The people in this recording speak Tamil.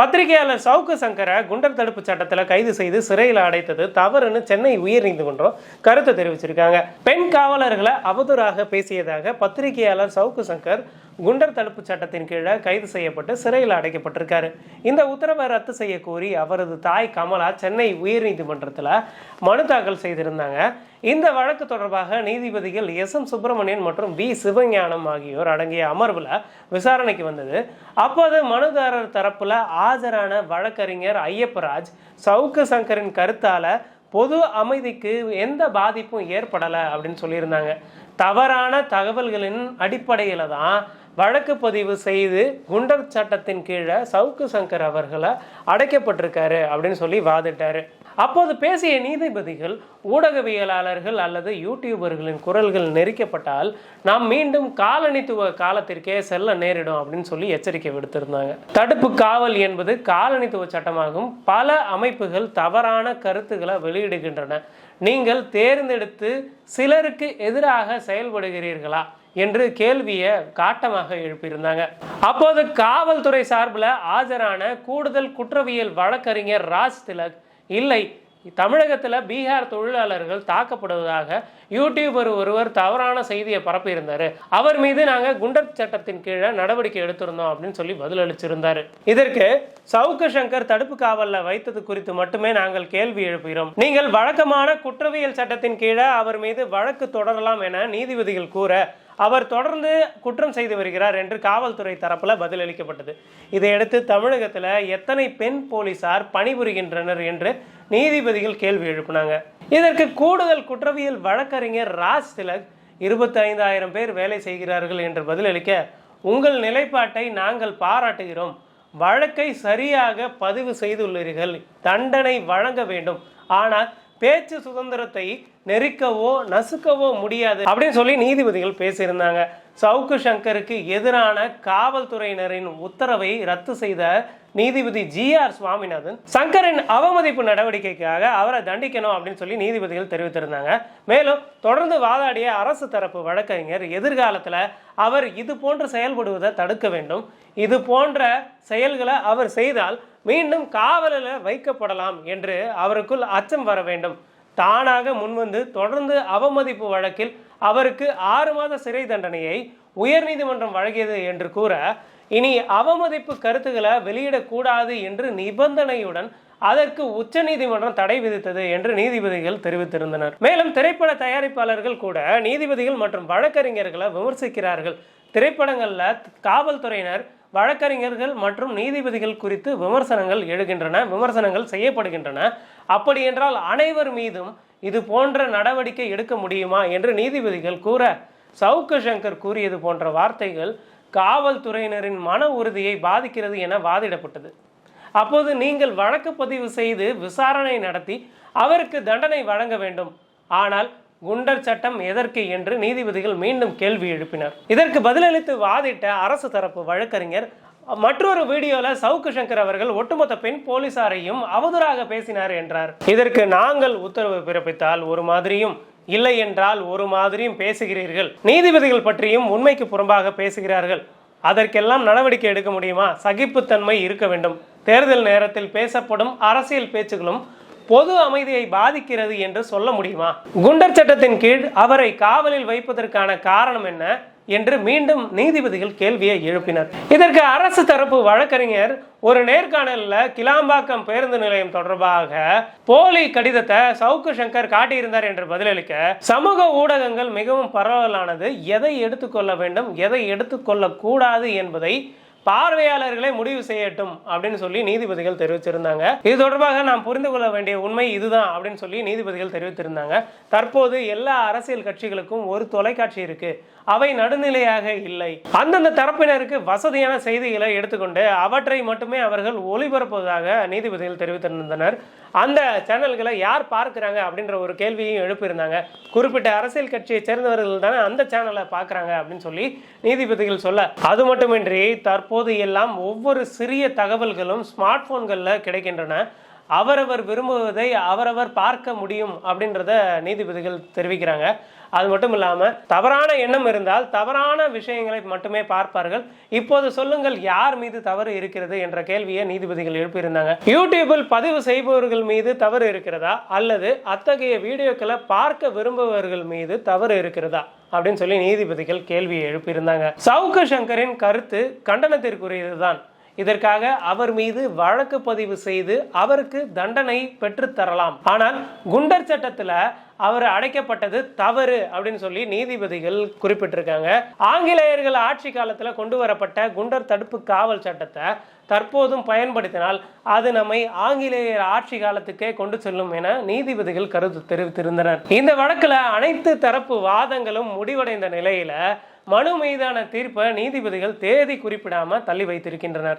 பத்திரிகையாளர் சவுக்கு சங்கரை குண்டர் தடுப்பு சட்டத்தில் கைது செய்து சிறையில் அடைத்தது தவறுன்னு சென்னை உயர்நீதிமன்றம் கருத்து தெரிவிச்சிருக்காங்க. பெண் காவலர்களை அவதூறாக பேசியதாக பத்திரிகையாளர் சவுக்கு சங்கர் குண்டர் தடுப்பு சட்டத்தின் கீழே கைது செய்யப்பட்டு சிறையில் அடைக்கப்பட்டிருக்காரு. இந்த உத்தரவை ரத்து செய்ய கோரி அவரது தாய் கமலா சென்னை உயர்நீதிமன்றத்தில் மனு தாக்கல் செய்திருந்தாங்க. இந்த வழக்கு தொடர்பாக நீதிபதிகள் எஸ் எம் சுப்பிரமணியன் மற்றும் வி சிவஞானம் ஆகியோர் அடங்கிய அமர்வில் விசாரணைக்கு வந்தது. அப்போது மனுதாரர் தரப்பில் ஆஜரான வழக்கறிஞர் ஐயப்பராஜ் சவுக்கு சங்கரின் கருத்தால் பொது அமைதிக்கு எந்த பாதிப்பும் ஏற்படலை அப்படின்னு சொல்லியிருந்தாங்க. தவறான தகவல்களின் அடிப்படையில் தான் வழக்கு பதிவு செய்து குண்டர் சட்டத்தின் கீழே சவுக்கு சங்கர் அவர்களை அடைக்கப்பட்டிருக்காரு அப்படின்னு சொல்லி வாதிட்டாரு. அப்போது பேசிய நீதிபதிகள் ஊடகவியலாளர்கள் அல்லது யூடியூபர்களின் குரல்கள் நெரிக்கப்பட்டால் நாம் மீண்டும் காலனித்துவ காலத்திற்கே செல்ல நேரிடும் அப்படின்னு சொல்லி எச்சரிக்கை விடுத்திருந்தாங்க. தடுப்பு காவல் என்பது காலனித்துவ சட்டமாகும். பல அமைப்புகள் தவறான கருத்துக்களை வெளியிடுகின்றன. நீங்கள் தேர்ந்தெடுத்து சிலருக்கு எதிராக செயல்படுகிறீர்களா? என்று கேள்வியை காட்டமாக எழுப்பியிருந்தாங்க. அப்போது காவல்துறை சார்பில் ஆஜரான கூடுதல் குற்றவியல் வழக்கறிஞர் ராஜ் திலக் இல்லை தமிழகத்தில் பீகார் தொழிலாளர்கள் தாக்கப்படுவதாக யூடியூபர் ஒருவர் தவறான செய்தியை பரப்பியிருந்தார். அவர் மீது நாங்கள் குண்டர் சட்டத்தின் கீழே நடவடிக்கை எடுத்திருந்தோம் அப்படின்னு சொல்லி பதிலளிச்சிருந்தார் இதற்கு சவுக்கு சங்கர் தடுப்பு காவலில் வைத்தது குறித்து மட்டுமே நாங்கள் கேள்வி எழுப்புகிறோம். நீங்கள் வழக்கமான குற்றவியல் சட்டத்தின் கீழே அவர் மீது வழக்கு தொடரலாம் என நீதிபதிகள் கூற அவர் தொடர்ந்து குற்றம் செய்து வருகிறார் என்று காவல்துறை தரப்பில் பதிலளிக்கப்பட்டது. இதையடுத்து தமிழகத்தில் எத்தனை பெண் போலீசார் பணிபுரிகின்றனர் என்று நீதிபதிகள் கேள்வி எழுப்பினாங்க. இதற்கு கூடுதல் குற்றவியல் வழக்கறிஞர் ராஜ் திலக் இருபத்தைந்தாயிரம் பேர் வேலை செய்கிறார்கள் என்று பதிலளிக்க உங்கள் நிலைப்பாட்டை நாங்கள் பாராட்டுகிறோம். வழக்கை சரியாக பதிவு செய்துள்ளீர்கள். தண்டனை வழங்க வேண்டும். ஆனால் பேச்சு சுதந்திரத்தை நெருக்கவோ நசுக்கவோ முடியாது அப்படின்னு சொல்லி நீதிபதிகள் பேசியிருந்தாங்க. சவுக்கு சங்கருக்கு எதிரான காவல்துறையினரின் உத்தரவை ரத்து செய்த நீதிபதி ஜி ஆர் சுவாமிநாதன் சங்கரின் அவமதிப்பு நடவடிக்கைக்காக அவரை தண்டிக்கணும் அப்படின்னு சொல்லி நீதிபதிகள் தெரிவித்திருந்தாங்க. மேலும் தொடர்ந்து வாதாடிய அரசு தரப்பு வழக்கறிஞர் எதிர்காலத்தில் அவர் இது போன்று செயல்படுவதை தடுக்க வேண்டும். இது போன்ற செயல்களை அவர் செய்தால் மீண்டும் காவலில் வைக்கப்படலாம் என்று அவருக்குள் அச்சம் வர வேண்டும். தானாக முன்வந்து தொடர்ந்து அவமதிப்பு வழக்கில் அவருக்கு ஆறு மாத சிறை தண்டனையை உயர்நீதிமன்றம் வழங்கியது என்று கூற இனி அவமதிப்பு கருத்துக்களை வெளியிடக்கூடாது என்று நிபந்தனையுடன் அதற்கு உச்சநீதிமன்றம் தடை விதித்தது என்று நீதிபதிகள் தெரிவித்திருந்தனர். மேலும் திரைப்பட தயாரிப்பாளர்கள் கூட நீதிபதிகள் மற்றும் வழக்கறிஞர்களை விமர்சிக்கிறார்கள். திரைப்படங்களில் காவல்துறையினர் வழக்கறிஞர்கள் மற்றும் நீதிபதிகள் குறித்து விமர்சனங்கள் எழுகின்றன விமர்சனங்கள் செய்யப்படுகின்றன. அப்படி என்றால் அனைவர் மீதும் இது போன்ற நடவடிக்கை எடுக்க முடியுமா என்று நீதிபதிகள் கூற சவுக்கு சங்கர் கூறியது போன்ற வார்த்தைகள் காவல்துறையினரின் மன உறுதியை பாதிக்கிறது என வாதிடப்பட்டது. அப்போது நீங்கள் வழக்கு பதிவு செய்து விசாரணை நடத்தி அவருக்கு தண்டனை வழங்க வேண்டும். ஆனால் குண்டர் சட்டம் எதற்கு என்று நீதிபதிகள் மீண்டும் கேள்வி எழுப்பினர். இதற்கு பதிலளித்து வாதிட்ட அரசு தரப்பு வழக்கறிஞர் மற்றொரு வீடியோல சவுக்கு சங்கர் அவர்கள் ஒட்டுமொத்த பெண் போலீசாரையும் அவதூறாக பேசினார் என்றார். இதற்கு நாங்கள் உத்தரவு பிறப்பித்தால் ஒரு மாதிரியும் இல்லை என்றால் ஒரு மாதிரியும் பேசுகிறீர்கள். நீதிபதிகள் பற்றியும் உண்மைக்கு புறம்பாக பேசுகிறார்கள். அதற்கெல்லாம் நடவடிக்கை எடுக்க முடியுமா? சகிப்புத்தன்மை இருக்க வேண்டும். தேர்தல் நேரத்தில் பேசப்படும் அரசியல் பேச்சுகளும் பொது அமைதியை பாதிக்கிறது என்று சொல்ல முடியுமா? குண்டர் சட்டத்தின் கீழ் அவரை காவலில் வைப்பதற்கான காரணம் என்ன என்று மீண்டும் நீதிபதிகள் கேள்வியை எழுப்பினர். இதற்கு அரசு தரப்பு வழக்கறிஞர் ஒரு நேர்காணல்ல கிளாம்பாக்கம் பேருந்து நிலையம் தொடர்பாக போலி கடிதத்தை சவுக்கு சங்கர் காட்டியிருந்தார் என்று பதிலளிக்க சமூக ஊடகங்கள் மிகவும் பரவலானது. எதை எடுத்துக்கொள்ள வேண்டும்? எதை எடுத்துக்கொள்ள கூடாது என்பதை பார்வையாளர்களே முடிவு செய்யட்டும் அப்படின்னு சொல்லி நீதிபதிகள் தெரிவிச்சிருந்தாங்க இது தொடர்பாக நாம் புரிந்து கொள்ள வேண்டிய உண்மை இதுதான் அப்படின்னு சொல்லி நீதிபதிகள் தெரிவித்திருந்தாங்க. தற்போது எல்லா அரசியல் கட்சிகளுக்கும் ஒரு தொலைக்காட்சி இருக்கு. அவை நடுநிலையாக இல்லை. அந்தந்த தரப்பினருக்கு வசதியான செய்திகளை எடுத்துக்கொண்டு அவற்றை மட்டுமே அவர்கள் ஒளிபரப்புவதாக நீதிபதிகள் தெரிவித்திருந்தனர். அந்த சேனல்களை யார் பார்க்குறாங்க அப்படின்ற ஒரு கேள்வியும் எழுப்பியிருந்தாங்க. குறிப்பிட்ட அரசியல் கட்சியை சேர்ந்தவர்கள் தானே அந்த சேனலை பார்க்குறாங்க அப்படின்னு சொல்லி நீதிபதிகள் சொல்ல அது மட்டுமின்றி தற்போது எல்லாம் ஒவ்வொரு சிறிய தகவல்களும் ஸ்மார்ட் போன்களில் கிடைக்கின்றன. அவரவர் விரும்புவதை அவரவர் பார்க்க முடியும் அப்படின்றத நீதிபதிகள் தெரிவிக்கிறாங்க. அது மட்டும் இல்லாமல் தவறான எண்ணம் இருந்தால் தவறான விஷயங்களை மட்டுமே பார்ப்பார்கள். இப்போது சொல்லுங்கள் யார் மீது தவறு இருக்கிறது என்ற கேள்வியை நீதிபதிகள் எழுப்பியிருந்தாங்க. யூடியூபில் பதிவு செய்பவர்கள் மீது தவறு இருக்கிறதா? அல்லது அத்தகைய வீடியோக்களை பார்க்க விரும்புபவர்கள் மீது தவறு இருக்கிறதா? அப்படின்னு சொல்லி நீதிபதிகள் கேள்வியை எழுப்பியிருந்தாங்க. சவுக்கு சங்கரின் கருத்து கண்டனத்திற்குரியதுதான். இதற்காக அவர் மீது வழக்கு பதிவு செய்து அவருக்கு தண்டனை பெற்றுத்தரலாம் ஆனால் குண்டர் சட்டத்துல அவர் அடைக்கப்பட்டது தவறு அப்படின்னு சொல்லி நீதிபதிகள் குறிப்பிட்டிருக்காங்க. ஆங்கிலேயர்கள் ஆட்சி காலத்துல கொண்டு வரப்பட்ட குண்டர் தடுப்பு காவல் சட்டத்தை தற்போதும் பயன்படுத்தினால் அது நம்மை ஆங்கிலேயர் ஆட்சி காலத்துக்கே கொண்டு செல்லும் என நீதிபதிகள் கருத்து தெரிவித்திருந்தனர். இந்த வழக்குல அனைத்து தரப்பு வாதங்களும் முடிவடைந்த நிலையில மனு மீதான தீர்ப்பை நீதிபதிகள் தேதி குறிப்பிடாம தள்ளி வைத்திருக்கின்றனர்.